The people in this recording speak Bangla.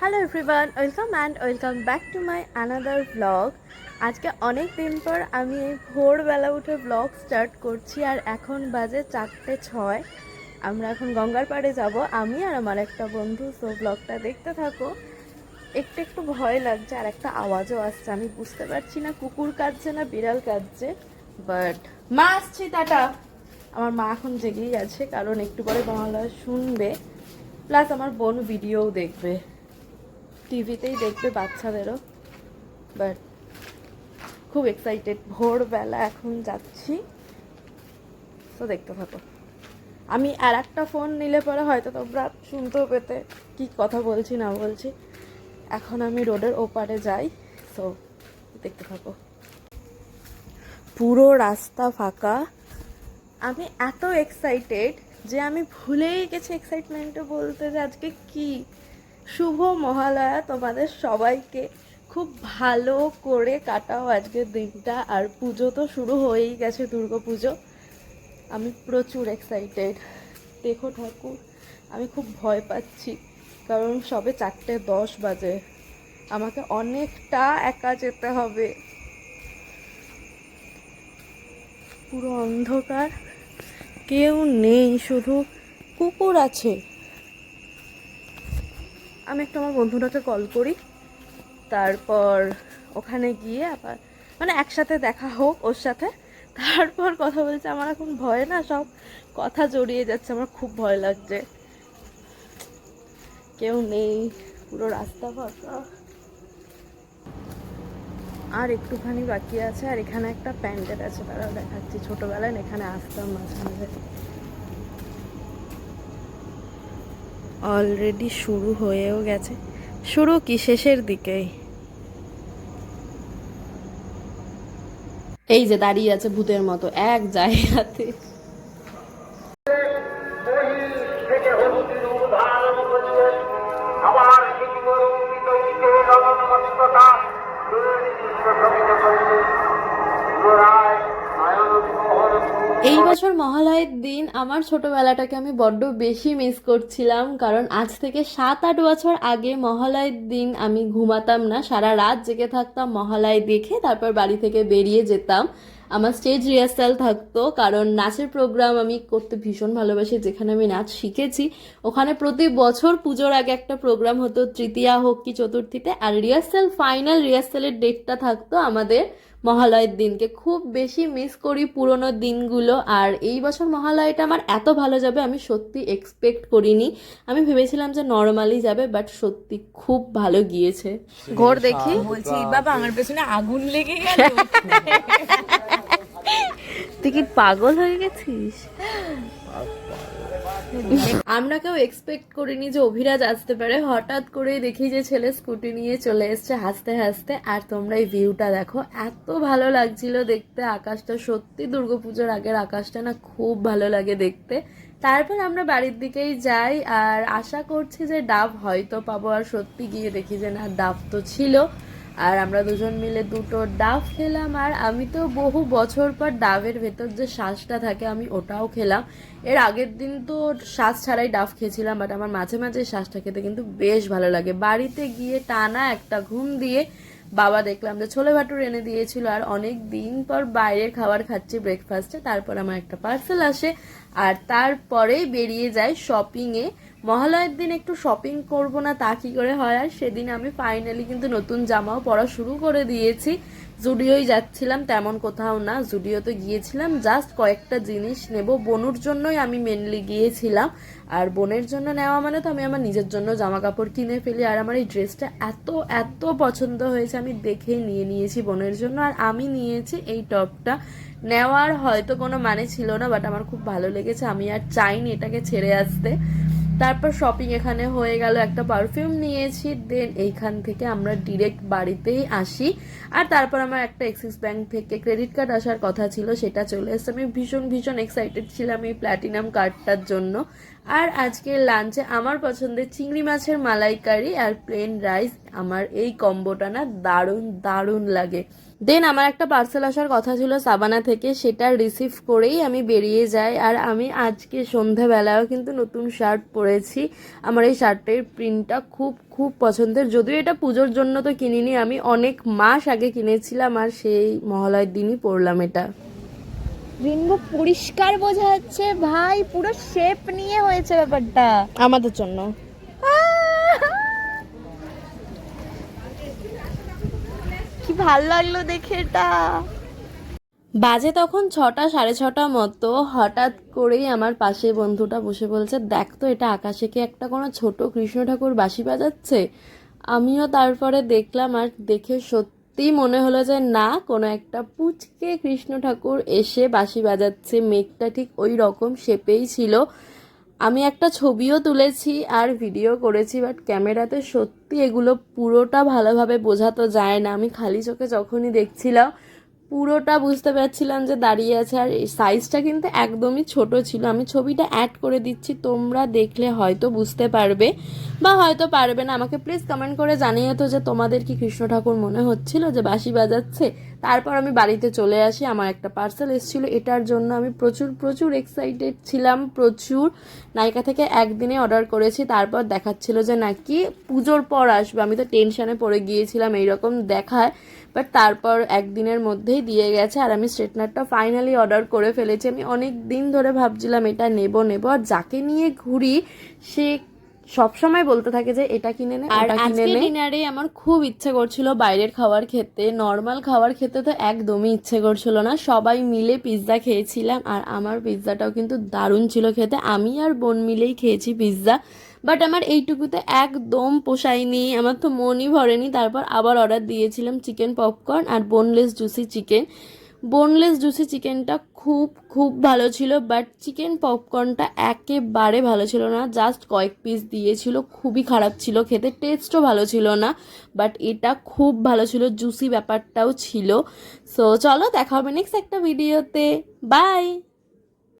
Hello everyone welcome and welcome back to my another blog আজকে অনেক দিন পর আমি ভোরবেলা উঠে ব্লগ স্টার্ট করছি আর এখন বাজে চারটে ছয়। আমরা এখন গঙ্গার পাড়ে যাব, আমি আর আমার একটা বন্ধু সো ব্লগটা দেখতে থাকো। একটু একটু ভয় লাগছে আর একটা আওয়াজও আসছে, আমি বুঝতে পারছি না কুকুর কাঁদছে না বিড়াল কাঁদছে বাট মা আসছি, টাটা। আমার মা এখন জেগেই আছে, কারণ একটু পরে বাংলা শুনবে প্লাস আমার বোন ভিডিওও দেখবে। টিভিতেই দেখবে বাচ্চাদেরও। বাট খুব এক্সাইটেড ভোরবেলা এখন যাচ্ছি। তো দেখতে থাকো। আমি আর একটা ফোন নিলে পরে হয়তো তোমরা শুনতেও পেতে কি কথা বলছি, না বলছি। এখন আমি রোডের ওপারে যাই। সো দেখতে থাকো। পুরো রাস্তা ফাঁকা। আমি এত এক্সাইটেড যে আমি ভুলেই গেছি এক্সাইটমেন্টে বলতে যে আজকে কি শুভ মহালয়া তোমাদের সবাইকে। খুব ভালো করে কাটাও আজকের দিনটা। আর পুজো তো শুরু হয়েই গেছে, দুর্গা পুজো। আমি প্রচুর এক্সাইটেড দেখো ঠাকুর, আমি খুব ভয় পাচ্ছি। কারণ সবে চারটে দশ বাজে। আমাকে অনেকটা একা যেতে হবে। পুরো অন্ধকার। কেউ নেই, শুধু কুকুর আছে। আমি একটু আমার বন্ধুটাকে কল করি। তারপর ওখানে গিয়ে আবার মানে একসাথে দেখা হোক ওর সাথে। তারপর কথা বলছে, আমার এখন ভয় না, সব কথা জড়িয়ে যাচ্ছে, আমার খুব ভয় লাগছে। কেউ নেই, পুরো রাস্তা ফাঁকা আর একটুখানি বাকি আছে, আর এখানে একটা প্যান্ডেল আছে, তারাও দেখাচ্ছি। ছোটবেলায় এখানে আসতাম মাঝে মাঝে। অলরেডি শুরু হয়েও গেছে। শুরু কি শেষের দিকেই? এই যে দাঁড়িয়ে আছে ভূতের মতো, এক জায়গাতে। বছর মহালয়ের দিন আমার ছোটবেলাটাকে আমি বড্ড বেশি মিস করছিলাম, কারণ আজ থেকে সাত আট বছর আগে মহালয়ের দিন আমি ঘুমাতাম না। সারা রাত জেগে থাকতাম মহালয় দেখে, তারপর বাড়ি থেকে বেরিয়ে যেতাম। আমার স্টেজ রিহার্সাল থাকতো, কারণ নাচের প্রোগ্রাম আমি করতে ভীষণ ভালোবাসি, যেখানে আমি নাচ শিখেছি। ওখানে প্রতি বছর পুজোর আগে একটা প্রোগ্রাম হতো, তৃতীয়া হোক কি চতুর্থীতে, আর রিহার্সাল ফাইনাল রিহার্সালের ডেটটা থাকতো আমাদের মহালয়ের দিনকে। খুব বেশি মিস করি পুরোনো দিনগুলো আর এই বছর মহালয়টা আমার এত ভালো যাবে আমি সত্যি এক্সপেক্ট করিনি। আমি ভেবেছিলাম যে নর্মালি যাবে বাট সত্যি খুব ভালো গিয়েছে। ঘোর দেখি। বলছি বাবা আমার পেছনে আগুন লেগে গেল। তুই কি পাগল হয়ে গেছিস? আমরা কেউ এক্সপেক্ট করিনি যে অভিরাজ আসতে পারে। হঠাৎ করে দেখি যে ছেলে স্কুটি নিয়ে চলে এসছে হাসতে হাসতে। আর তোমরা এই ভিউটা দেখো, এত ভালো লাগছিল দেখতে। আকাশটা সত্যি দুর্গাপুজোর আগের আকাশটা না খুব ভালো লাগে দেখতে। তারপর আমরা বাড়ির দিকেই যাই আর আশা করছি যে ডাব হয়তো পাবো। আর সত্যি গিয়ে দেখি যে না, ডাব তো ছিল। আর আমরা দুজন মিলে দুটো ডাব খেলাম, আর আমি তো বহু বছর পর ডাবের ভেতর যে শ্বাসটা থাকে আমি ওটাও খেলাম। এর আগের দিন তো শ্বাস ছাড়াই ডাব খেয়েছিলাম বাট আমার মাঝে মাঝে শ্বাসটা খেতে কিন্তু বেশ ভালো লাগে। বাড়িতে গিয়ে টানা একটা ঘুম দিয়ে বাবা দেখলাম যে ছোলে ভাটুর এনে দিয়েছিল, আর অনেক দিন পর বাইরের খাবার খাচ্ছি ব্রেকফাস্টে তারপর আমার একটা পার্সেল আসে, আর তারপরেই বেরিয়ে যায় শপিংয়ে মহালয়ের দিন একটু শপিং করব না, তা কি করে হয়? আর সেদিন আমি ফাইনালি কিন্তু নতুন জামাও পরা শুরু করে দিয়েছি। জুডিওই যাচ্ছিলাম তেমন কোথাও না জুডিওতে গিয়েছিলাম জাস্ট কয়েকটা জিনিস নেব। বনুর জন্যই আমি মেনলি গিয়েছিলাম। আর বোনের জন্য নেওয়া মানে তো আমি আমার নিজের জন্য জামা কাপড় কিনে ফেলি। আর আমার এই ড্রেসটা এত এত পছন্দ হয়েছে, আমি দেখেই নিয়ে নিয়েছি বোনের জন্য। আর আমি নিয়েছি এই টপটা। নেওয়ার হয়তো কোনো মানে ছিল না বাট আমার খুব ভালো লেগেছে। আমি আর চাইনি এটাকে ছেড়ে আসতে। তারপর শপিং এখানে হয়ে গেল, একটা পারফিউম নিয়েছি দেন এইখান থেকে আমরা ডিরেক্ট বাড়িতেই আসি। আর তারপর আমার একটা এক্সিস ব্যাংক থেকে ক্রেডিট কার্ড আসার কথা ছিল, সেটা চলে এসছে। আমি ভীষণ ভীষণ এক্সাইটেড ছিলাম এই প্ল্যাটিনাম কার্ডটার জন্য। আর আজকের লাঞ্চে আমার পছন্দের চিংড়ি মাছের মালাইকারি আর প্লেন রাইস আমার এই কম্বোটা না দারুণ দারুণ লাগে। দেন আমার একটা পার্সেল আসার কথা ছিল সাবানা থেকে সেটা রিসিভ করেই আমি বেরিয়ে যাই। আর আমি আজকে সন্ধেবেলাও কিন্তু নতুন শার্ট পরেছি। আমার এই শার্টের প্রিন্টটা খুব খুব পছন্দের। যদিও এটা পুজোর জন্য তো কিনিনি আমি অনেক মাস আগে কিনেছিলাম আর সেই মহালয়ের দিনই পরলাম এটা। রেনবো পরিষ্কার বোঝা যাচ্ছে। ভাই পুরো শেপ নিয়ে হয়েছে ব্যাপারটা। আমাদের জন্য কি ভালো লাগল দেখে এটা। বাজে তখন ছটা, সাড়ে ছটা মতো। হঠাৎ করেই আমার পাশে বন্ধুটা বসে বলছে, দেখ তো, এটা আকাশে কি একটা কোনো ছোট কৃষ্ণ ঠাকুর বাঁশি বাজাচ্ছে? আমিও তারপরে দেখলাম আর দেখে সত্যিই মনে হলো যে, না, কোনো একটা পুচকে কৃষ্ণ ঠাকুর এসে বাঁশি বাজাচ্ছে। মেঘটা ঠিক ওই রকম শেপেই ছিল। আমি একটা ছবিও তুলেছি আর ভিডিও করেছি বাট ক্যামেরাতে সত্যি এগুলো পুরোটা ভালোভাবে বোঝাতো যায় না। আমি খালি চোখে যখনই দেখছিলাম, পুরোটা বুঝতে পারছিলাম যে দাঁড়িয়ে আছে আর এই সাইজটা কিন্তু একদমই ছোট ছিল। আমি ছবিটা অ্যাড করে দিচ্ছি, তোমরা দেখলে হয়তো বুঝতে পারবে বা হয়তো পারবে না। আমাকে প্লিজ কমেন্ট করে জানিয়ে তো যে তোমাদের কি কৃষ্ণ ঠাকুর মনে হচ্ছিল যে বাঁশি বাজাচ্ছে? তারপর আমি বাড়িতে চলে আসি, আমার একটা পার্সেল এসেছিল, এটার জন্য আমি প্রচুর প্রচুর এক্সাইটেড ছিলাম, প্রচুর। নাইকা থেকে একদিনে অর্ডার করেছি, তারপর দেখাচ্ছিল যে নাকি পুজোর পর আসবে। আমি তো টেনশানে পড়ে গিয়েছিলাম এইরকম দেখায় বাট তারপর একদিনের মধ্যেই দিয়ে গেছে আর আমি স্ট্রেটনারটা ফাইনালি অর্ডার করে ফেলেছি। আমি অনেক দিন ধরে ভাবছিলাম এটা নেব নেব। আর যাকে নিয়ে ঘুরি, সে সবসময় বলতে থাকে যে এটা কিনে নে আর আজকে ডিনারে আমার খুব ইচ্ছে করছিল বাইরের খাবার খেতে। নর্মাল খাবার খেতে তো একদমই ইচ্ছে করছিল না। সবাই মিলে পিৎজা খেয়েছিলাম আর আমার পিৎজাটাও কিন্তু দারুণ ছিল খেতে। আমি আর বোন মিলেই খেয়েছি পিৎজা বাট আমার এইটুকুতে একদম পোষায়নি। আমার তো মনই ভরেনি। তারপর আবার অর্ডার দিয়েছিলাম চিকেন পপকর্ন আর boneless juicy chicken boneless juicy চিকেনটা খুব খুব ভালো ছিল বাট চিকেন পপকর্নটা একেবারে ভালো ছিল না। জাস্ট কয়েক পিস দিয়েছিল, খুবই খারাপ ছিল, খেতে টেস্টও ভালো ছিল না বাট এটা খুব ভালো ছিল জুসি ব্যাপারটাও ছিল। সো চলো দেখা হবে নেক্সট একটা ভিডিওতে বাই